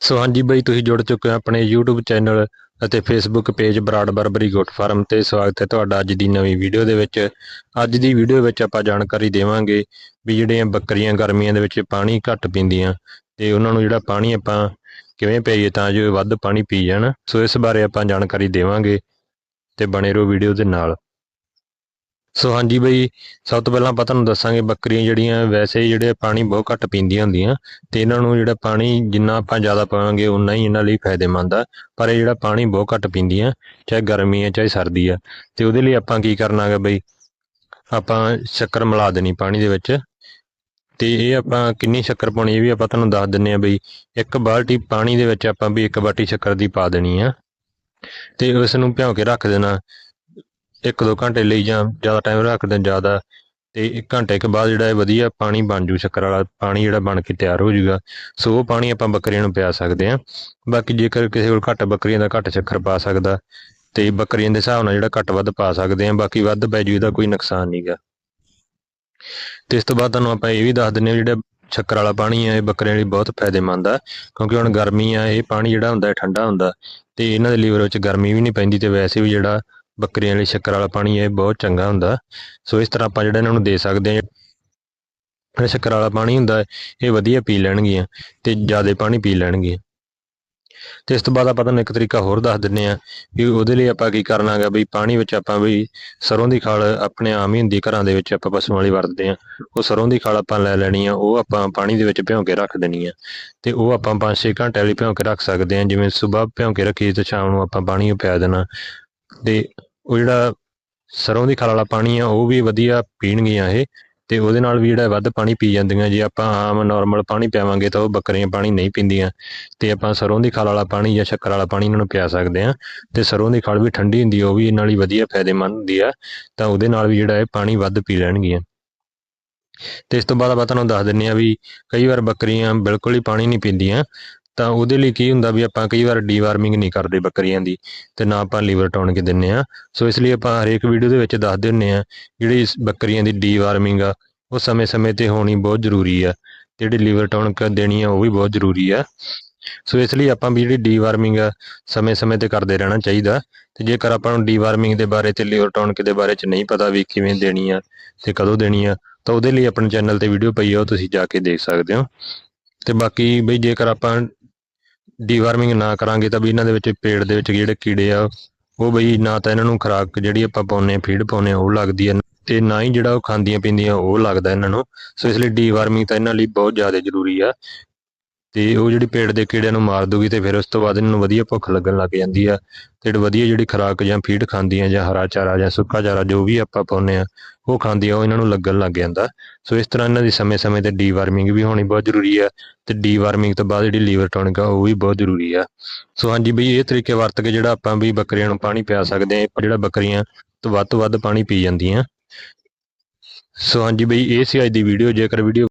ਸੋ ਹਾਂਜੀ ਬਾਈ, ਤੁਸੀਂ ਜੁੜ ਚੁੱਕੇ ਹੋ ਆਪਣੇ YouTube ਚੈਨਲ ਅਤੇ Facebook page Brar Barbari goat farm ਤੇ ਸਵਾਗਤ ਹੈ ਤੁਹਾਡਾ ਅੱਜ ਦੀ ਨਵੀਂ ਵੀਡੀਓ ਦੇ ਵਿੱਚ। ਅੱਜ ਦੀ ਵੀਡੀਓ ਵਿੱਚ ਆਪਾਂ ਜਾਣਕਾਰੀ ਦੇਵਾਂਗੇ ਵੀ ਜਿਹੜੀਆਂ ਬੱਕਰੀਆਂ ਗਰਮੀਆਂ ਦੇ ਵਿੱਚ ਪਾਣੀ ਘੱਟ ਪੀਂਦੀਆਂ ਤੇ ਉਹਨਾਂ ਨੂੰ ਜਿਹੜਾ ਪਾਣੀ ਆਪਾਂ ਕਿਵੇਂ ਪੀਈਏ ਤਾਂ ਜੋ ਵੱਧ ਪਾਣੀ ਪੀ ਜਾਣ। ਸੋ ਇਸ ਬਾਰੇ ਆਪਾਂ ਜਾਣਕਾਰੀ ਦੇਵਾਂਗੇ ਤੇ ਬਣੇ ਰਹੋ ਵੀਡੀਓ ਦੇ ਨਾਲ। ਸੋ ਹਾਂਜੀ ਬਈ, ਸਭ ਤੋਂ ਪਹਿਲਾਂ ਆਪਾਂ ਤੁਹਾਨੂੰ ਦੱਸਾਂਗੇ ਬੱਕਰੀਆਂ ਜਿਹੜੀਆਂ ਵੈਸੇ ਜਿਹੜੇ ਪਾਣੀ ਬਹੁਤ ਘੱਟ ਪੀਂਦੀਆਂ ਹੁੰਦੀਆਂ ਤੇ ਇਹਨਾਂ ਨੂੰ ਜਿਹੜਾ ਪਾਣੀ ਜਿੰਨਾ ਆਪਾਂ ਜ਼ਿਆਦਾ ਪਾਵਾਂਗੇ ਉਨਾ ਹੀ ਇਹਨਾਂ ਲਈ ਫਾਇਦੇਮੰਦ ਆ। ਪਰ ਇਹ ਜਿਹੜਾ ਪਾਣੀ ਬਹੁਤ ਘੱਟ ਪੀਂਦੀਆਂ, ਚਾਹੇ ਗਰਮੀ ਆ, ਚਾਹੇ ਸਰਦੀ ਆ, ਤੇ ਉਹਦੇ ਲਈ ਆਪਾਂ ਕੀ ਕਰਨਾ ਹੈਗਾ ਬਈ? ਆਪਾਂ ਸ਼ੱਕਰ ਮਿਲਾ ਦੇਣੀ ਪਾਣੀ ਦੇ ਵਿੱਚ ਤੇ ਇਹ ਆਪਾਂ ਕਿੰਨੀ ਸ਼ੱਕਰ ਪਾਉਣੀ ਇਹ ਵੀ ਆਪਾਂ ਤੁਹਾਨੂੰ ਦੱਸ ਦਿੰਨੇ ਆ ਬਈ, ਇੱਕ ਬਾਲਟੀ ਪਾਣੀ ਦੇ ਵਿੱਚ ਆਪਾਂ ਵੀ ਇੱਕ ਬਾਟੀ ਸ਼ੱਕਰ ਦੀ ਪਾ ਦੇਣੀ ਆ ਤੇ ਉਸ ਨੂੰ ਭਿਉਂ ਕੇ ਰੱਖ ਦੇਣਾ। ਇੱਕ ਦੋ ਘੰਟੇ ਲਈ ਜਾਂ ਜ਼ਿਆਦਾ ਟਾਈਮ ਰੱਖਦੇ ਜ਼ਿਆਦਾ, ਤੇ ਇੱਕ ਘੰਟੇ ਕੇ ਬਾਅਦ ਜਿਹੜਾ ਇਹ ਵਧੀਆ ਪਾਣੀ ਬਣ ਜੂ ਸ਼ੱਕਰ ਵਾਲਾ, ਪਾਣੀ ਜਿਹੜਾ ਬਣ ਕੇ ਤਿਆਰ ਹੋ ਜੂਗਾ, ਸੋ ਉਹ ਪਾਣੀ ਆਪਾਂ ਬੱਕਰੀਆਂ ਨੂੰ ਪਿਆ ਸਕਦੇ ਹਾਂ। ਬਾਕੀ ਜੇਕਰ ਕਿਸੇ ਕੋਲ ਘੱਟ ਬੱਕਰੀਆਂ ਦਾ ਘੱਟ ਸ਼ੱਕਰ ਪਾ ਸਕਦਾ, ਤੇ ਬੱਕਰੀਆਂ ਦੇ ਹਿਸਾਬ ਨਾਲ ਜਿਹੜਾ ਘੱਟ ਵੱਧ ਪਾ ਸਕਦੇ ਹਾਂ, ਬਾਕੀ ਵੱਧ ਪੈ ਜੂ, ਇਹਦਾ ਕੋਈ ਨੁਕਸਾਨ ਨਹੀਂਗਾ ਤੇ ਇਸ ਤੋਂ ਬਾਅਦ ਤੁਹਾਨੂੰ ਆਪਾਂ ਇਹ ਵੀ ਦੱਸ ਦਿੰਨੇ ਹਾਂ ਜਿਹੜਾ ਸ਼ੱਕਰ ਵਾਲਾ ਪਾਣੀ ਹੈ ਇਹ ਬੱਕਰੀਆਂ ਲਈ ਬਹੁਤ ਫਾਇਦੇਮੰਦ ਆ, ਕਿਉਂਕਿ ਹੁਣ ਗਰਮੀ ਆ, ਇਹ ਪਾਣੀ ਜਿਹੜਾ ਹੁੰਦਾ ਠੰਡਾ ਹੁੰਦਾ, ਤੇ ਇਹਨਾਂ ਦੇ ਲੀਵਰ ਵਿੱਚ ਗਰਮੀ ਵੀ ਨਹੀਂ ਪੈਂਦੀ, ਤੇ ਵੈਸੇ ਵੀ ਜਿਹੜਾ ਬੱਕਰੀਆਂ ਲਈ ਸ਼ੱਕਰ ਵਾਲਾ ਪਾਣੀ, ਇਹ ਬਹੁਤ ਚੰਗਾ ਹੁੰਦਾ। ਸੋ ਇਸ ਤਰ੍ਹਾਂ ਆਪਾਂ ਜਿਹੜਾ ਇਹਨਾਂ ਨੂੰ ਦੇ ਸਕਦੇ ਹਾਂ ਜਿਹੜਾ ਸ਼ੱਕਰ ਵਾਲਾ ਪਾਣੀ ਹੁੰਦਾ, ਇਹ ਵਧੀਆ ਪੀ ਲੈਣਗੀਆਂ ਤੇ ਜ਼ਿਆਦਾ ਪਾਣੀ ਪੀ ਲੈਣਗੀਆਂ। ਤੇ ਇਸ ਤੋਂ ਬਾਅਦ ਆਪਾਂ ਤੁਹਾਨੂੰ ਇੱਕ ਤਰੀਕਾ ਹੋਰ ਦੱਸ ਦਿੰਨੇ ਆ ਵੀ ਉਹਦੇ ਲਈ ਆਪਾਂ ਕੀ ਕਰਨਾ ਹੈਗਾ ਵੀ ਪਾਣੀ ਵਿੱਚ ਆਪਾਂ ਵੀ ਸਰੋਂ ਦੀ ਖਾਲ ਆਪਣੇ ਆਮ ਹੀ ਹੁੰਦੀ ਘਰਾਂ ਦੇ ਵਿੱਚ ਆਪਾਂ ਪਸ਼ੂਆਂ ਵਾਲੀ ਵਰਤਦੇ ਆ ਉਹ ਸਰੋਂ ਦੀ ਖਾਲ ਆਪਾਂ ਲੈ ਲੈਣੀ ਆ, ਉਹ ਆਪਾਂ ਪਾਣੀ ਦੇ ਵਿੱਚ ਭਿਉਂ ਕੇ ਰੱਖ ਦੇਣੀ ਆ। ਤੇ ਉਹ ਆਪਾਂ 5-6 ਘੰਟੇ ਲਈ ਭਿਉਂ ਕੇ ਰੱਖ ਸਕਦੇ ਆ ਜਿਵੇਂ ਸਵੇਰ ਭਿਉਂ ਕੇ ਰੱਖੀ ਤੇ ਸ਼ਾਮ ਨੂੰ ਆਪਾਂ ਪਾਣੀ ਪਿਆ ਦੇਣਾ। ਤੇ ਉਹ ਜਿਹੜਾ ਸਰੋਂ ਦੀ ਖਾਲ ਵਾਲਾ ਪਾਣੀ ਆ, ਉਹ ਵੀ ਵਧੀਆ ਪੀਣਗੀਆਂ ਇਹ ਤੇ ਉਹਦੇ ਨਾਲ ਵੀ ਜਿਹੜਾ ਵੱਧ ਪਾਣੀ ਪੀ ਜਾਂਦੀਆਂ। ਜੇ ਆਪਾਂ ਆਮ ਨਾਰਮਲ ਪਾਣੀ ਪਿਆਵਾਂਗੇ ਤਾਂ ਉਹ ਬੱਕਰੀਆਂ ਪਾਣੀ ਨਹੀਂ ਪੀਂਦੀਆਂ ਤੇ ਆਪਾਂ ਸਰੋਂ ਦੀ ਖਾਲ ਵਾਲਾ ਪਾਣੀ ਜਾਂ ਸ਼ੱਕਰ ਵਾਲਾ ਪਾਣੀ ਇਹਨਾਂ ਨੂੰ ਪਿਆ ਸਕਦੇ ਆ ਤੇ ਸਰੋਂ ਦੀ ਖਲ ਵੀ ਠੰਡੀ ਹੁੰਦੀ ਆ, ਉਹ ਵੀ ਇਹਨਾਂ ਲਈ ਵਧੀਆ ਫਾਇਦੇਮੰਦ ਹੁੰਦੀ ਆ, ਤਾਂ ਉਹਦੇ ਨਾਲ ਵੀ ਜਿਹੜਾ ਇਹ ਪਾਣੀ ਵੱਧ ਪੀ ਲੈਣਗੀਆਂ। ਤੇ ਇਸ ਤੋਂ ਬਾਅਦ ਆਪਾਂ ਤੁਹਾਨੂੰ ਦੱਸ ਦਿੰਨੇ ਆ ਵੀ ਕਈ ਵਾਰ ਬੱਕਰੀਆਂ ਬਿਲਕੁਲ ਹੀ ਪਾਣੀ ਨਹੀਂ ਪੀਂਦੀਆਂ ਤਾਂ ਉਹਦੇ ਲਈ ਕੀ ਹੁੰਦਾ ਵੀ ਆਪਾਂ ਕਈ ਵਾਰ ਡੀਵਾਰਮਿੰਗ ਨਹੀਂ ਕਰਦੇ ਬੱਕਰੀਆਂ ਦੀ ਤੇ ਨਾ ਆਪਾਂ ਲੀਵਰ ਟੌਨਿਕ ਦਿੰਨੇ ਆ। ਸੋ ਇਸ ਲਈ ਆਪਾਂ ਹਰੇਕ ਵੀਡੀਓ ਦੇ ਵਿੱਚ ਦੱਸਦੇ ਦਿੰਨੇ ਆ ਜਿਹੜੀ ਬੱਕਰੀਆਂ ਦੀ ਡੀਵਾਰਮਿੰਗ ਆ, ਉਹ ਸਮੇਂ-ਸਮੇਂ ਤੇ ਹੋਣੀ ਬਹੁਤ ਜ਼ਰੂਰੀ ਆ ਤੇ ਜਿਹੜੀ ਲੀਵਰ ਟੌਨਿਕ ਦੇਣੀ ਆ, ਉਹ ਵੀ ਬਹੁਤ ਜ਼ਰੂਰੀ ਆ। ਸੋ ਇਸ ਲਈ ਆਪਾਂ ਵੀ ਜਿਹੜੀ ਡੀਵਾਰਮਿੰਗ ਆ, ਸਮੇਂ-ਸਮੇਂ ਤੇ ਕਰਦੇ ਰਹਿਣਾ ਚਾਹੀਦਾ ਤੇ ਜੇਕਰ ਆਪਾਂ ਨੂੰ ਡੀਵਾਰਮਿੰਗ ਦੇ ਬਾਰੇ ਤੇ ਲੀਵਰ ਟੌਨਿਕ ਦੇ ਬਾਰੇ ਚ ਨਹੀਂ ਪਤਾ ਵੀ ਕਿਵੇਂ ਦੇਣੀ ਆ ਤੇ ਕਦੋਂ ਦੇਣੀ ਆ, ਤਾਂ ਉਹਦੇ ਲਈ ਆਪਣੇ ਚੈਨਲ ਤੇ ਵੀਡੀਓ ਪਈ ਆ, ਉਹ ਤੁਸੀਂ ਜਾ ਕੇ ਦੇਖ ਸਕਦੇ ਹੋ। ਤੇ ਬਾਕੀ ਬਈ ਜੇਕਰ ਆਪਾਂ ਡੀਵਾਰਮਿੰਗ ਨਾ ਕਰਾਂਗੇ ਤਾਂ ਵੀ ਇਹਨਾਂ ਦੇ ਵਿੱਚ ਪੇਟ ਦੇ ਵਿੱਚ ਜਿਹੜੇ ਕੀੜੇ ਆ, ਉਹ ਬਈ ਨਾ ਤਾਂ ਇਹਨਾਂ ਨੂੰ ਖੁਰਾਕ ਜਿਹੜੀ ਆਪਾਂ ਪਾਉਂਦੇ ਆ ਫੀਡ ਪਾਉਂਦੇ ਆ ਉਹ ਲੱਗਦੀ ਹੈ ਤੇ ਨਾ ਹੀ ਜਿਹੜਾ ਉਹ ਖਾਂਦੀਆਂ ਪੀਂਦੀਆਂ ਉਹ ਲੱਗਦਾ ਇਹਨਾਂ ਨੂੰ। ਸੋ ਇਸ ਲਈ ਡੀਵਾਰਮਿੰਗ ਤਾਂ ਇਹਨਾਂ ਲਈ ਬਹੁਤ ਜ਼ਿਆਦਾ ਜ਼ਰੂਰੀ ਆ। ਤੇ ਉਹ ਜਿਹੜੀ ਪੇਟ ਦੇ ਕੀੜਿਆਂ ਨੂੰ ਮਾਰ ਦੂਗੀ ਤੇ ਫਿਰ ਉਸ ਤੋਂ ਬਾਅਦ ਇਹਨਾਂ ਨੂੰ ਵਧੀਆ ਭੁੱਖ ਲੱਗਣ ਲੱਗ ਜਾਂਦੀ ਆ ਤੇ ਵਧੀਆ ਜਿਹੜੀ ਖੁਰਾਕ ਜਾਂ ਫੀਡ ਖਾਂਦੀਆਂ ਜਾਂ ਹਰਾ ਚਾਰਾ ਜਾਂ ਸੁੱਕਾ ਚਾਰਾ ਜੋ ਵੀ ਆਪਾਂ ਪਾਉਂਦੇ ਆ, ਉਹ ਖਾਂਦੀਆਂ, ਉਹ ਇਹਨਾਂ ਨੂੰ ਲੱਗਣ ਲੱਗ ਜਾਂਦਾ। ਸੋ ਇਸ ਤਰ੍ਹਾਂ ਇਹਨਾਂ ਦੀ ਸਮੇਂ-ਸਮੇਂ ਤੇ ਡੀਵਾਰਮਿੰਗ ਵੀ ਹੋਣੀ ਬਹੁਤ ਜ਼ਰੂਰੀ ਆ ਤੇ ਡੀਵਾਰਮਿੰਗ ਤੋਂ ਬਾਅਦ ਜਿਹੜੀ ਲੀਵਰ ਟੋਨਿਕ ਆ, ਉਹ ਵੀ ਬਹੁਤ ਜ਼ਰੂਰੀ ਆ। ਸੋ ਹਾਂਜੀ ਬਈ, ਇਹ ਤਰੀਕੇ ਵਰਤ ਕੇ ਜਿਹੜਾ ਆਪਾਂ ਵੀ ਬੱਕਰੀਆਂ ਨੂੰ ਪਾਣੀ ਪਿਆ ਸਕਦੇ ਆ ਜਿਹੜਾ ਬੱਕਰੀਆਂ ਤੋਂ ਵੱਧ ਤੋਂ ਵੱਧ ਪਾਣੀ ਪੀ ਜਾਂਦੀਆਂ। ਸੋ ਹਾਂਜੀ ਬਈ, ਇਹ ਸੀ ਅੱਜ ਦੀ ਵੀਡੀਓ ਜੇਕਰ ਵੀਡੀਓ